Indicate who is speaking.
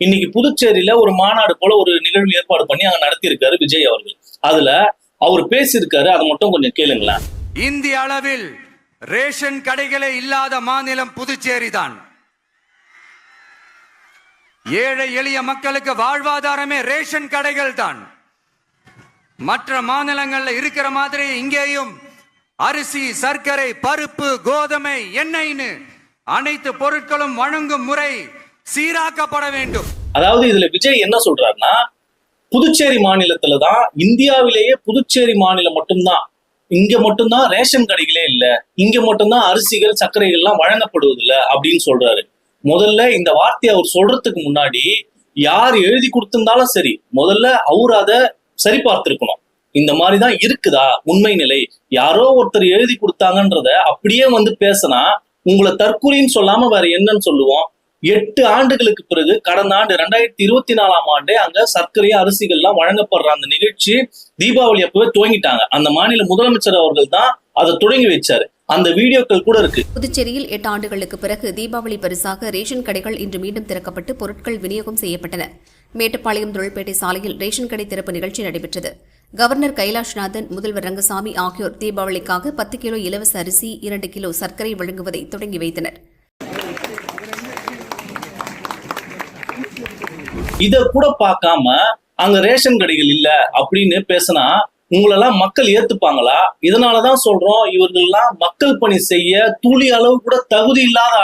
Speaker 1: இன்னைக்கு புதுச்சேரியில ஒரு மாநாடு போல ஒரு நிகழ்வு ஏற்பாடு பண்ணி அங்க நடத்தியிருக்காரு விஜய் அவர்கள். அதுல அவர் பேசியிருக்காரு அதை மட்டும் கொஞ்சம் கேளுங்களேன்.
Speaker 2: இந்திய அளவில் ரேஷன் கடைகளே இல்லாத மாநிலம் புதுச்சேரி தான் ஏழை எளிய மக்களுக்கு வாழ்வாதாரமே ரேஷன் கடைகள் தான் மற்ற மாநிலங்கள்ல இருக்கிற மாதிரி இங்கேயும் அரிசி சர்க்கரை பருப்பு கோதுமை எண்ணெய்னு அனைத்து பொருட்களும் வழங்கும் முறை சீராக்கப்பட வேண்டும்.
Speaker 1: அதாவது இதுல விஜய் என்ன சொல்றாருன்னா புதுச்சேரி மாநிலத்துல தான் இந்தியாவிலேயே புதுச்சேரி மாநிலம் மட்டும்தான். இங்க மட்டும்தான் ரேஷன் கடைகளே இல்ல. இங்க மட்டும்தான் அரிசிகள் சர்க்கரைகள் எல்லாம் வழங்கப்படுவது இல்ல அப்படின்னு சொல்றாரு. முதல்ல இந்த வார்த்தையை அவர் சொல்றதுக்கு முன்னாடி யார் எழுதி கொடுத்திருந்தாலும் சரி முதல்ல அவர் அதை சரி பார்த்திருக்கணும் இந்த மாதிரிதான் இருக்குதா? உண்மை நிலை. யாரோ ஒருத்தர் எழுதி கொடுத்தாங்கன்றத அப்படியே வந்து பேசினா உங்களை தற்கொலைன்னு சொல்லாம வேற என்னன்னு சொல்லுவோம். எட்டு ஆண்டுகளுக்கு பிறகு கடந்த ஆண்டு ரெண்டாயிரத்தி இருபத்தி நாலாம் ஆண்டே அங்க சர்க்கரை அரிசிகள்லாம் வழங்கப்படுற அந்த நிகழ்ச்சி தீபாவளி அப்பவே துவங்கிட்டாங்க. அந்த மாநில முதலமைச்சர் அவர்கள் தான் அதை தொடங்கி வச்சாரு. அந்த வீடியோக்கள் கூட இருக்கு.
Speaker 3: புதுச்சேரியில் எட்டு ஆண்டுகளுக்கு பிறகு தீபாவளி பரிசாக ரேஷன் கடைகள் இன்று மீண்டும் திறக்கப்பட்டு பொருட்கள் விநியோகம் செய்யப்பட்டன. மேட்டுப்பாளையம் தொழில்பேட்டை சாலையில் ரேஷன் கடை திறப்பு நிகழ்ச்சி நடைபெற்றது. கவர்னர் கைலாஷ்நாதன் முதல்வர் ரங்கசாமி ஆகியோர் தீபாவளிக்காக பத்து கிலோ இலவச அரிசி இரண்டு கிலோ சர்க்கரை வழங்குவதை தொடங்கி வைத்தனர்.
Speaker 1: இத கூட பார்க்காம அங்க ரேஷன் கடைகள் இல்ல அப்படின்னு பேசினா உங்களெல்லாம் மக்கள் ஏத்துப்பாங்களா? இதனாலதான் சொல்றோம் இவர்கள்லாம் மக்கள் பணி செய்ய துளி அளவு கூட தகுதி இல்லாத